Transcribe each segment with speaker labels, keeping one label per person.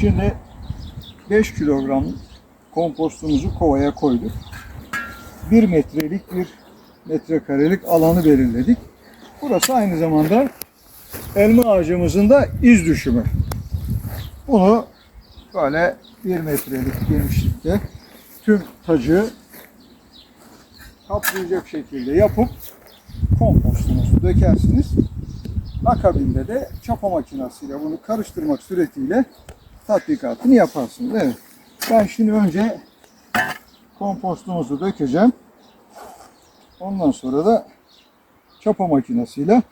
Speaker 1: Şimdi 5 kilogram kompostumuzu kovaya koyduk. 1 metrelik bir metrekarelik alanı belirledik. Burası aynı zamanda elma ağacımızın da iz düşümü. Bunu böyle 1 metrelik genişlikte tüm tacı kaplayacak şekilde yapıp kompostumuzu dökersiniz. Akabinde de çapa makinesiyle bunu karıştırmak suretiyle tatbikatını yaparsınız. Evet. Ben şimdi önce kompostumuzu dökeceğim. Ondan sonra da çapa makinesiyle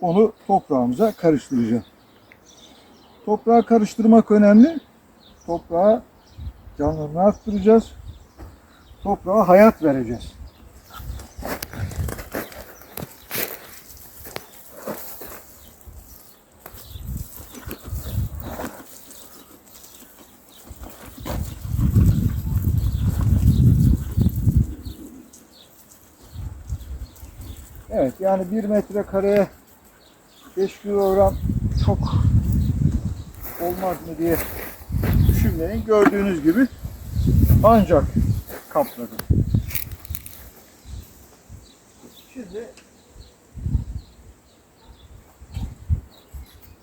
Speaker 1: onu toprağımıza karıştıracağım. Toprağı karıştırmak önemli. Toprağa canlılığını arttıracağız. Toprağa hayat vereceğiz. Evet yani bir metrekareye 5 kilogram çok olmaz mı diye düşünmeyin. Gördüğünüz gibi ancak kapladı. Şimdi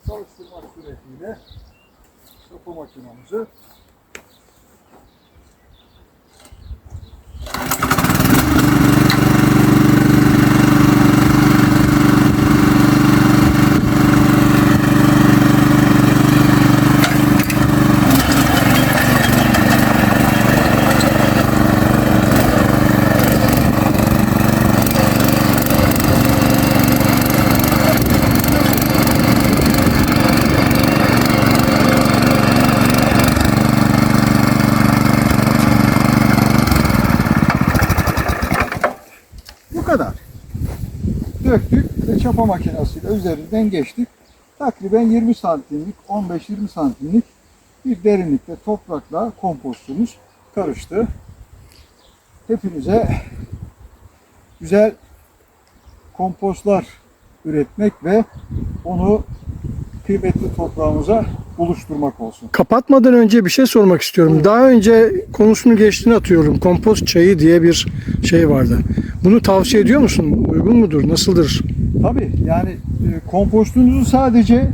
Speaker 1: çalıştırmak suretiyle kapı makinamızı Bu kadar. Döktük ve çapa makinesiyle üzerinden geçtik. Takriben 20 santimlik, 15-20 santimlik bir derinlikte toprakla kompostumuz karıştı. Hepinize güzel kompostlar üretmek ve onu kıymetli toprağımıza buluşturmak olsun.
Speaker 2: Kapatmadan önce bir şey sormak istiyorum. Daha önce konusunu geçtiğini atıyorum. Kompost çayı diye bir şey vardı. Bunu tavsiye ediyor musun? Uygun mudur? Nasıldır?
Speaker 1: Tabii yani e, kompostunuzu sadece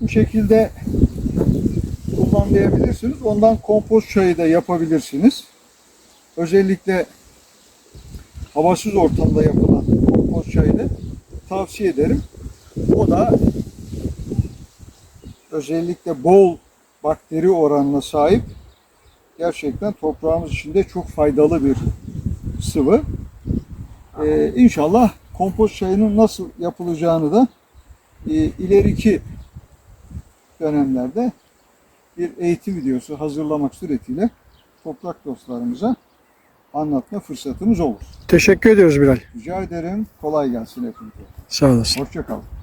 Speaker 1: bu şekilde kullanmayabilirsiniz. Ondan kompost çayı da yapabilirsiniz. Özellikle havasız ortamda yapılan kompost çayını tavsiye ederim. O da özellikle bol bakteri oranına sahip gerçekten toprağımız için de çok faydalı bir sıvı. Ee, inşallah kompost çayının nasıl yapılacağını da e, ileriki dönemlerde bir eğitim videosu hazırlamak suretiyle toprak dostlarımıza anlatma fırsatımız olur.
Speaker 2: Teşekkür ediyoruz Bilal.
Speaker 1: Rica ederim. Kolay gelsin hepinize.
Speaker 2: Sağ olasın.
Speaker 1: Hoşça kalın.